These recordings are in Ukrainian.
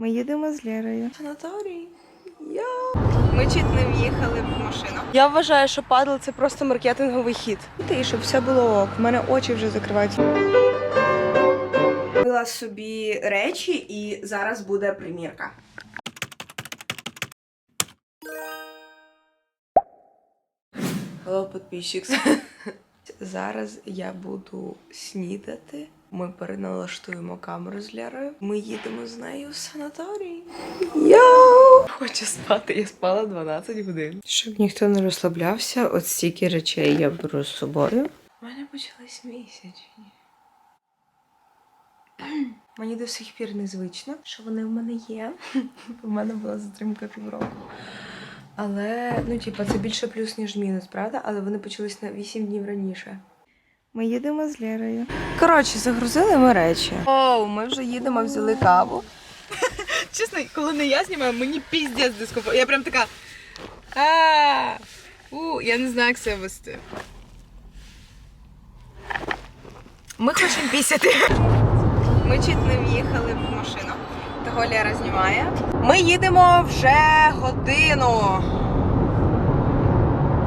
Ми їдемо з Лерою. Санаторій. Я. Ми чуть не в'їхали в машину. Я вважаю, що падал це просто маркетинговий хід. І щоб все було ок. В мене очі вже закриваються. Купила собі речі і зараз буде примірка. Hello, підписчик. Зараз я буду снідати. Ми переналаштуємо камеру з Лярою. Ми їдемо з нею в санаторій. Йоу! Хочу спати. Я спала 12 годин. Щоб ніхто не розслаблявся, от стільки речей я беру з собою. У мене почались місячні. Мені до сих пір незвично, що вони в мене є. У мене була затримка півроку. Але, ну, типа, це більше плюс, ніж мінус, правда? Але вони почались на 8 днів раніше. Ми їдемо з Лерою. Коротше, загрузили ми речі. Оу, ми вже їдемо, взяли каву. Чесно, коли не я знімаю, мені піздець дискомфорт. Я прям така. А, у, я не знаю, як себе вести. Ми хочемо пісяти. Ми чуть не в'їхали в машину. Того Лера знімає. Ми їдемо вже годину.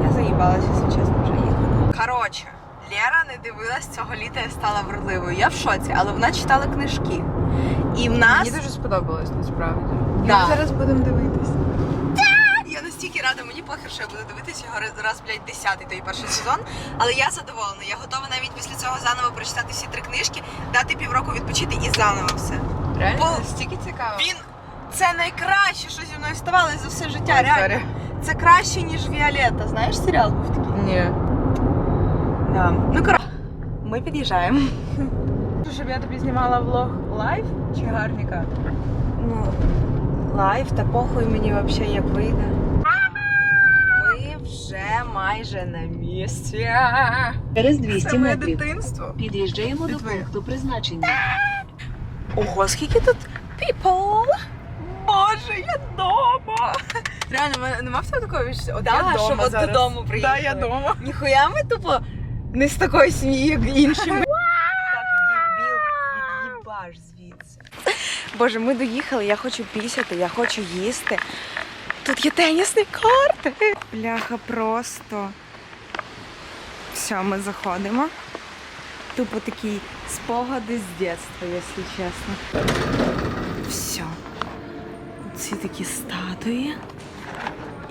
Я заїбалася, якщо чесно, вже їхати. Коротше, Лера не дивилась цього літа і стала вродливою. Я в шоці, але вона читала книжки. І в нас. Мені дуже сподобалось насправді. Да. Ми зараз будемо дивитись. Я настільки рада, мені похер, що я буду дивитися його раз, раз блядь, десятий той перший сезон. Але я задоволена. Я готова навіть після цього заново прочитати всі три книжки, дати півроку відпочити і заново все. Реально Бо настільки цікаво. Він це найкраще, що зі мною ставалося за все життя. Реально. Це краще, ніж Віолетта. Знаєш, серіал був такий? Ні. Да. Ну коротше, ми під'їжджаємо. Щоб я тобі знімала влог лайв чи гарніка? Ну, лайв та похуй мені взагалі як вийде. Ми вже майже на місці. Через 200 моє метрів дитинство. під'їжджаємо до Твоє. пункту призначення. Ого, скільки тут people! Боже, я вдома! Реально, нема в тебе такого відчуття? От Да, я що от зараз. додому Да, я вдома. Ніхуя ми тупо не з такої сім'ї, як інші. Так, від'їбаш звідси. Боже, ми доїхали, я хочу пісяти, я хочу їсти. Тут є тенісні карти. Бляха, просто. Все, ми заходимо. Тупо такі спогади з дитинства, якщо чесно. Все. Ці такі статуї.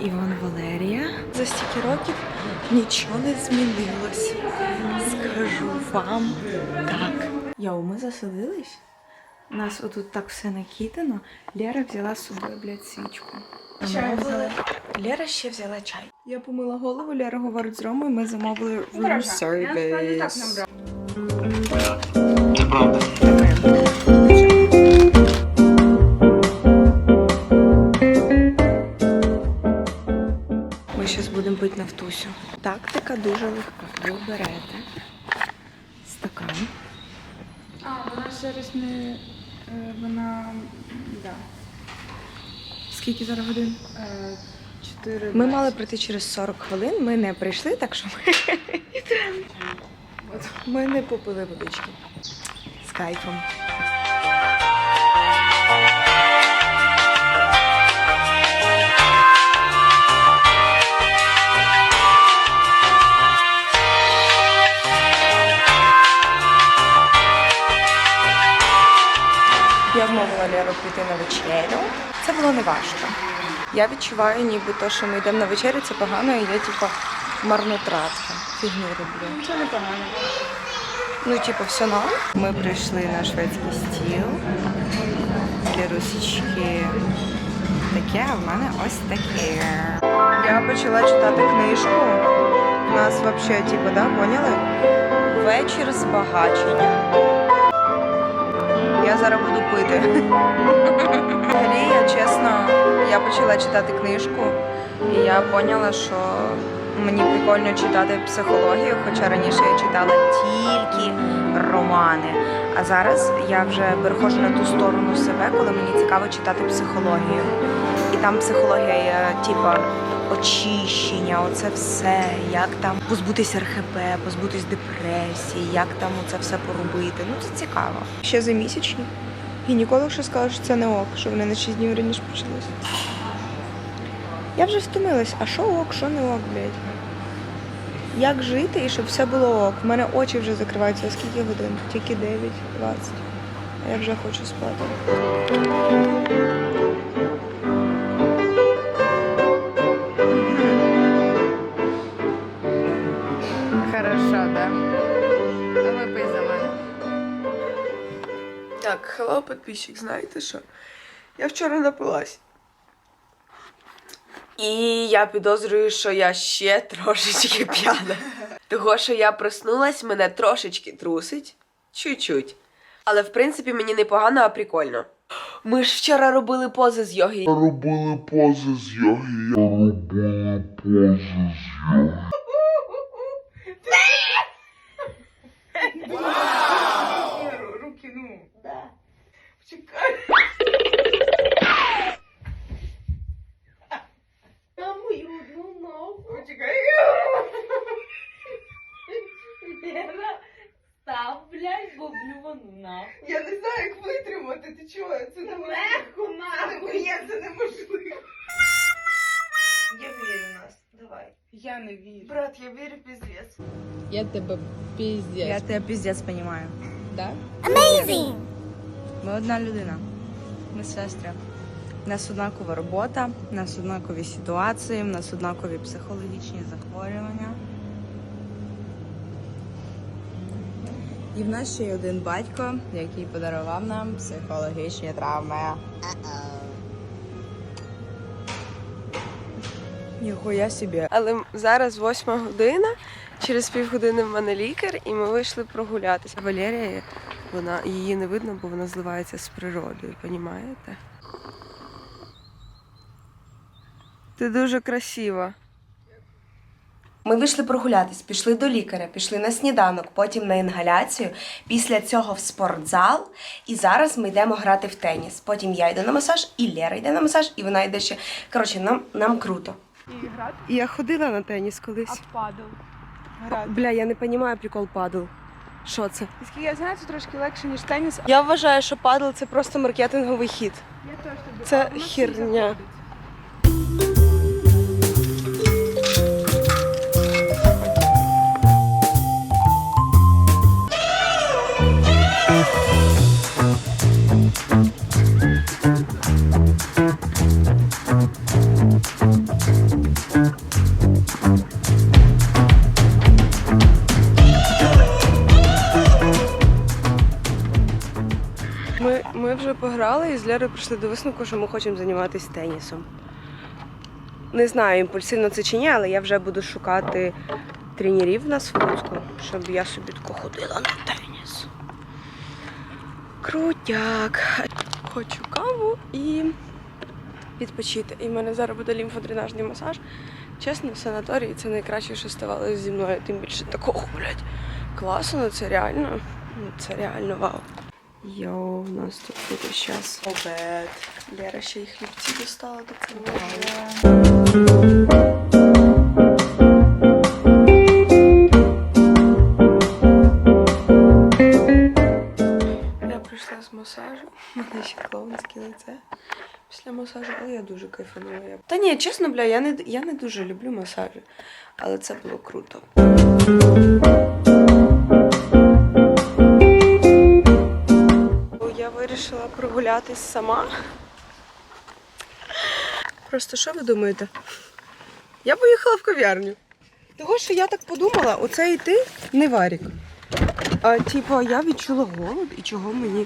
Іван Валерія. За стільки років нічого не змінилось. Вам так. Йоу, ми засадились. У нас отут так все накидано. Лера взяла з собою, блядь, свічку. Чай взяла. Лера ще взяла чай. Я помила голову, Лера говорить з Ромою, ми замовили room service. Це правда. Ми зараз будемо пити нафтусю. Тактика дуже легка. Ви берете А, вона через не. е, Вона. Да. Скільки зараз годин? Е, Чотири. Ми мали прийти через 40 хвилин, ми не прийшли, так що ми, ми не попили водички. З кайфом. Вмовила Леру піти на вечерю. Це було не важко. Я відчуваю, ніби то, що ми йдемо на вечерю, це погано, і я типу марнотратка. Фігню роблю. Це непогано. Ну, типу, все норм. Ми прийшли на шведський стіл. Для русічки таке, а в мене ось таке. Я почала читати книжку. У нас взагалі, типу, да, поняли? Вечір збагачення. Я зараз буду пити. Взагалі, я чесно, я почала читати книжку, і я поняла, що мені прикольно читати психологію, хоча раніше я читала тільки романи. А зараз я вже переходжу на ту сторону себе, коли мені цікаво читати психологію. І там психологія типа, очищення, оце все, як там позбутися РХП, позбутись депресії, як там оце все поробити. Ну це цікаво. Ще за місячні. Гінеколог ще сказав, що це не ок, що вони на 6 днів раніше почалися. Я вже втомилась, а що ок, що не ок, блядь? Як жити і щоб все було ок? У мене очі вже закриваються, скільки годин? Тільки 9, 20. А я вже хочу спати. Хелло, підписчик, знаєте що? Я вчора напилась. І я підозрюю, що я ще трошечки п'яна. Того, що я проснулась, мене трошечки трусить. Чуть-чуть. Але в принципі мені не погано, а прикольно. Ми ж вчора робили пози з йоги. робили пози з йоги. Робили пози з йоги. Чекай. Та мою одну ногу. Почекай. Лера, став, блядь, бо блювану нахуй. Я не знаю, як витримати. Ти чого? Це неможливо. Легко Це нахуй. ні, це неможливо. Я вірю в нас. Давай. Я не вірю. Брат, я вірю в піздець. Я тебе пиздец. Я тебе піздець розумію. Да? Ми одна людина. Ми сестри. У нас однакова робота, у нас однакові ситуації, у нас однакові психологічні захворювання. І в нас ще є один батько, який подарував нам психологічні травми. Ніхуя собі. Але зараз восьма година. Через півгодини в мене лікар, і ми вийшли прогулятися. Валерія, вона її не видно, бо вона зливається з природою, понімаєте? Ти дуже красива. Ми вийшли прогулятись, пішли до лікаря, пішли на сніданок, потім на інгаляцію, після цього в спортзал. І зараз ми йдемо грати в теніс. Потім я йду на масаж, і Лера йде на масаж, і вона йде ще. Коротше, нам, нам круто. Я ходила на теніс колись. А падал. Бля, я не розумію прикол падл. Що це? Наскільки я знаю, це трошки легше, ніж теніс. Я вважаю, що падл це просто маркетинговий хід. Я теж тобі. Це херня. Пограли і з Лерою прийшли до висновку, що ми хочемо займатися тенісом. Не знаю, імпульсивно це чи ні, але я вже буду шукати тренерів на Луцьку, щоб я собі тако ходила на теніс. Крутяк. Хочу каву і відпочити. І в мене зараз буде лімфодренажний масаж. Чесно, в санаторії це найкраще, що ставалося зі мною. Тим більше такого, блядь, класу, ну це реально. Це реально вау. Йоу, у нас тут буде зараз обед. Лера ще й хлібці достала до цього. Я прийшла з масажу, у мене ще клоунське лице. Після масажу, але я дуже кайфанула. Та ні, чесно, бля, я не, я не дуже люблю масажі, але це було круто. Вирішила прогулятись сама. Просто що ви думаєте? Я поїхала в кав'ярню. Того, що я так подумала, оце йти не варік. А, типу, я відчула голод і чого мені.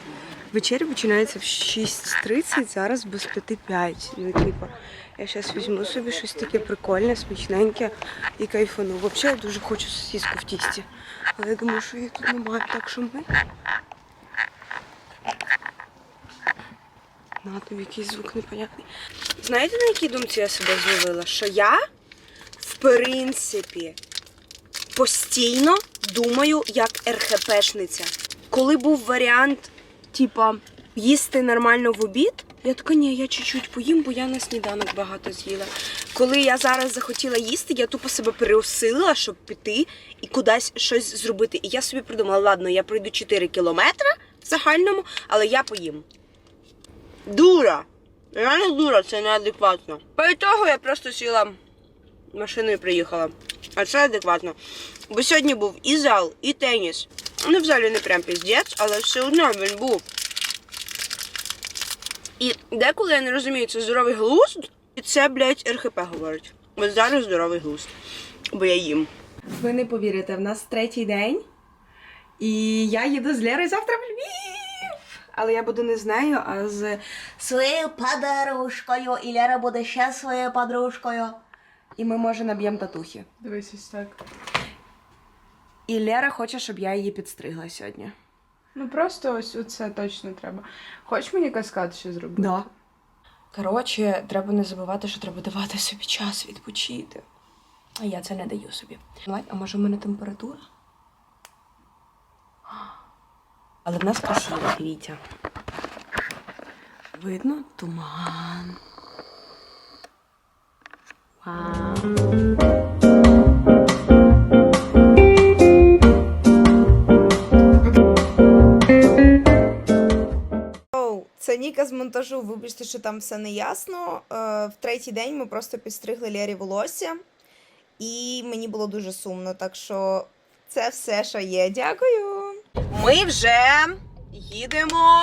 Вечеря починається в 6.30, зараз без 5.5. Ну, типу, я зараз візьму собі щось таке прикольне, смачненьке і кайфану. Взагалі я дуже хочу сосиску в тісті. Але я думаю, що її тут немає, так що ми На тобі якийсь звук непонятний. Знаєте, на якій думці я себе зловила? Що я, в принципі, постійно думаю як РХПшниця. Коли був варіант, типа, їсти нормально в обід, я така, ні, я чуть-чуть поїм, бо я на сніданок багато з'їла. Коли я зараз захотіла їсти, я тупо себе переусилила, щоб піти і кудись щось зробити. І я собі придумала, ладно, я пройду 4 кілометри в загальному, але я поїм. Дура! Реально дура, це неадекватно. По ітогу я просто сіла машиною і приїхала. А це адекватно. Бо сьогодні був і зал, і теніс. Ну, в залі не прям піздець, але все одно він був. І деколи я не розумію, це здоровий глузд, і це, блядь, РХП говорить. Ось зараз здоровий глузд. Бо я їм. Ви не повірите, в нас третій день, і я їду з Лерою завтра в Львів. Але я буду не з нею, а з своєю подружкою. І Лера буде ще своєю подружкою. І ми, може, наб'ємо татухи. Дивись ось так. І Лера хоче, щоб я її підстригла сьогодні. Ну просто ось оце точно треба. Хочеш мені каскад ще зробити? Да. Коротше, треба не забувати, що треба давати собі час відпочити. А я це не даю собі. Давай, А може в мене температура? Але в нас красиво, дивіться. Видно туман. Вау. Це Ніка з монтажу. Вибачте, що там все не ясно. Е, в третій день ми просто підстригли Лері волосся, і мені було дуже сумно. Так що це все, що є. Дякую. Ми вже їдемо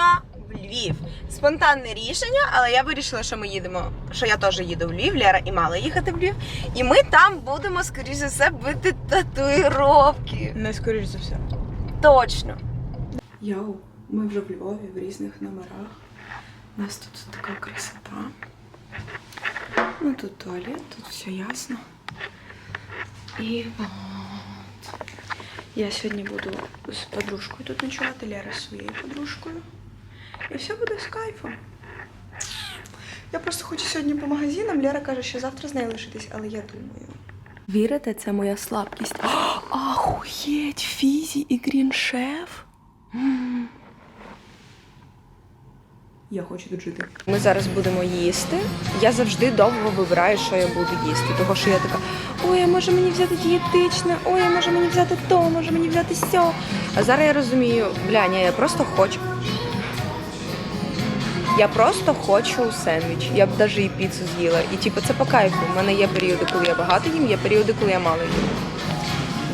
в Львів. Спонтанне рішення, але я вирішила, що ми їдемо, що я теж їду в Львів, Лера і мала їхати в Львів. І ми там будемо, скоріш за все, бити татуїровки. Не скоріш за все. Точно. Йоу, ми вже в Львові в різних номерах. У нас тут така красота. Ну тут туалет, тут все ясно. І от. Я сьогодні буду з подружкою тут ночувати, Лера з своєю подружкою. І все буде з кайфом. Я просто хочу сьогодні по магазинам. Лера каже, що завтра з нею лишитись, але я думаю. Вірите, це моя слабкість. Ахуєть, Фізі і Гріншеф. Я хочу тут жити. Ми зараз будемо їсти. Я завжди довго вибираю, що я буду їсти. Того що я така, ой, а може мені взяти дієтичне, ой, а може мені взяти то, може мені взяти сьо. А зараз я розумію, бля, ні, я просто хочу. Я просто хочу сендвіч. Я б навіть і піцу з'їла. І типу це по кайфу. У мене є періоди, коли я багато їм, є періоди, коли я мало їм.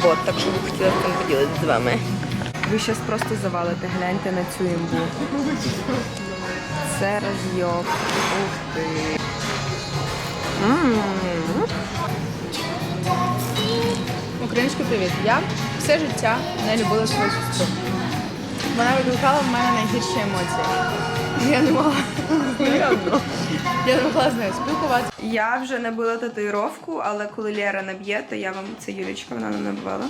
Вот, так що ви хотіла цим поділитися з вами. Ви зараз просто завалите, гляньте на цю імбу. Це розйоб. Ух ти. М. Український привіт. Я все життя не любила свою сестру. Вона викликала в мене найгірші емоції. Я не могла Я не могла з нею спілкуватися. Я вже набила татуїровку, але коли Лера наб'є, то я вам це Юлічка, вона не набивала.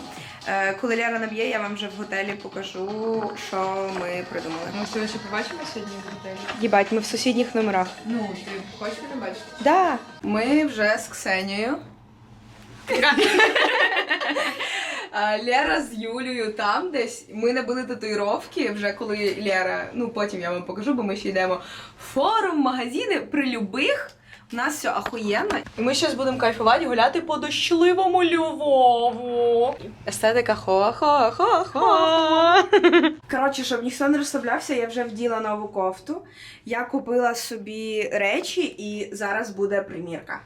Е, Коли Лера наб'є, я вам вже в готелі покажу, що ми придумали. Ми все ще побачимо сьогодні в готелі. Їбать, ми в сусідніх номерах. Ну, ти хочеш мене бачити? Да. Ми вже з Ксенією. Лера з Юлею там десь. Ми набили татуїровки, вже коли Лера, ну потім я вам покажу, бо ми ще йдемо форум, магазини при любих. У нас все ахуєнно. І ми зараз будемо кайфувати, гуляти по дощливому Львову. Естетика хо-хо-хо-хо. Коротше, щоб ніхто не розслаблявся, я вже вділа нову кофту. Я купила собі речі і зараз буде примірка.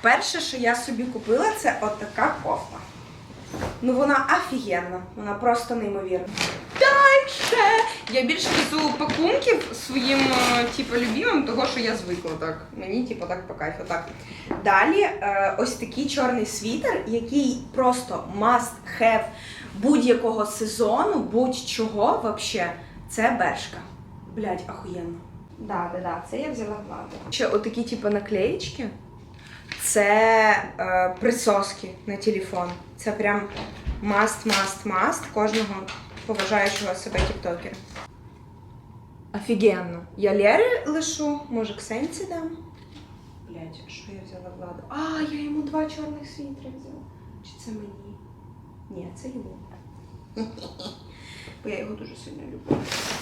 Перше, що я собі купила, це отака кофта. Ну вона офігенна, вона просто неймовірна. Дальше! Я більше везу пакунків своїм, е, типу, любимим, того, що я звикла так. Мені, типу, так по кайфу. Так. Далі е, ось такий чорний світер, який просто must have будь-якого сезону, будь-чого вообще. Це бершка. Блять, охуєнно. Да, да, да, це я взяла владу. Ще отакі, типу, наклеїчки. Це е, присоски на телефон. Це прям must, must, must кожного поважаючого себе тіктокера. Офігенно. Я Лері лишу, може Ксенці дам. Блять, що я взяла владу? А, я йому два чорних світри взяла. Чи це мені? Ні, це йому. Бо я його дуже сильно люблю.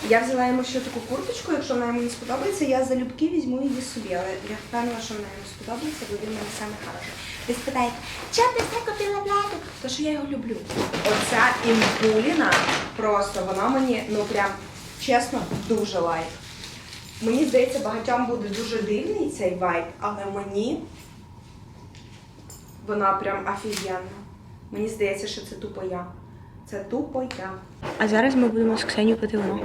Я взяла йому ще таку курточку, якщо вона йому не сподобається, я залюбки візьму її собі, але я впевнена, що вона йому сподобається, бо він мене саме хороший. Ви спитаєте, чого ти все купила владу? То що я його люблю. Оця імпуліна просто вона мені, ну прям чесно, дуже лайк. Мені здається, багатьом буде дуже дивний цей вайб, але мені вона прям офігенна. Мені здається, що це тупо я. Це тупо я. А зараз ми будемо з Ксенією пити вино.